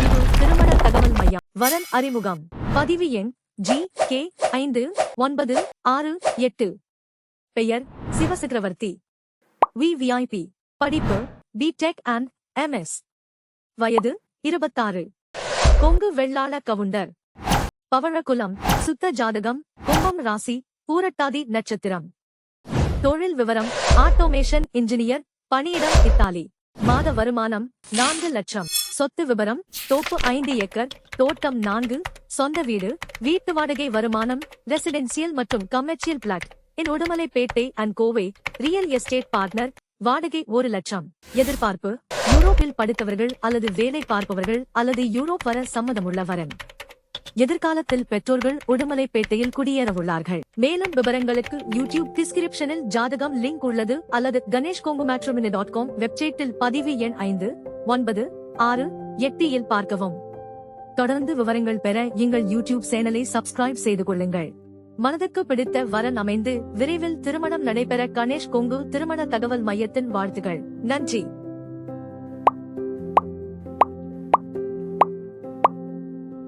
கொங்கு திருமண தகவல் மையம். வரன் அறிமுகம். பதிவு எண் ஜி கே ஐந்து ஒன்பது ஆறு எட்டு. பெயர் சிவசக்கரவர்த்தி. விவிஐபி படிப்பு பிடெக் அண்ட் எம்எஸ் வயது இருபத்தாறு. கொங்கு வெள்ளாள கவுண்டர். பவழகுலம் சுத்த ஜாதகம் கும்பம் ராசி பூரட்டாதி நட்சத்திரம். தொழில் விவரம் ஆட்டோமேஷன் இன்ஜினியர் பணியிடம் இத்தாலி. மாத வருமானம் நான்கு லட்சம். சொத்து விபரம் தோப்பு ஐந்து ஏக்கர் தோட்டம் நான்கு சொந்த வீடு வீட்டு வாடகை வருமானம் ரெசிடென்சியல் மற்றும் commercial flat N Udumalaipettai and Kovai real estate partner வாடகை ஒரு லட்சம். எதிர்பார்ப்பு யூரோப்பில் படித்தவர்கள் அல்லது வேலை பார்ப்பவர்கள் அல்லது யூரோப் வர சம்மதமுள்ள வரன் எதிர்காலத்தில் பெற்றோர்கள் உடுமலைப்பேட்டையில் குடியேறவுள்ளார்கள். மேலும் விவரங்களுக்கு யூடியூப் டிஸ்கிரிப்ஷனில் ஜாதகம் லிங்க் உள்ளது அல்லது Ganesh Kongu matrimony dot com வெப்சைட்டில் பதிவு எண் ஐந்து ஒன்பது ஆறு எட்டு இல் பார்க்கவும். தொடர்ந்து விவரங்கள் பெற எங்கள் யூடியூப் சேனலை சப்ஸ்கிரைப் செய்து கொள்ளுங்கள். மனதுக்கு பிடித்த வரன் அமைந்து விரைவில் திருமணம் நடைபெற கணேஷ் கொங்கு திருமண தகவல் மையத்தின் வாழ்த்துகள் நன்றி.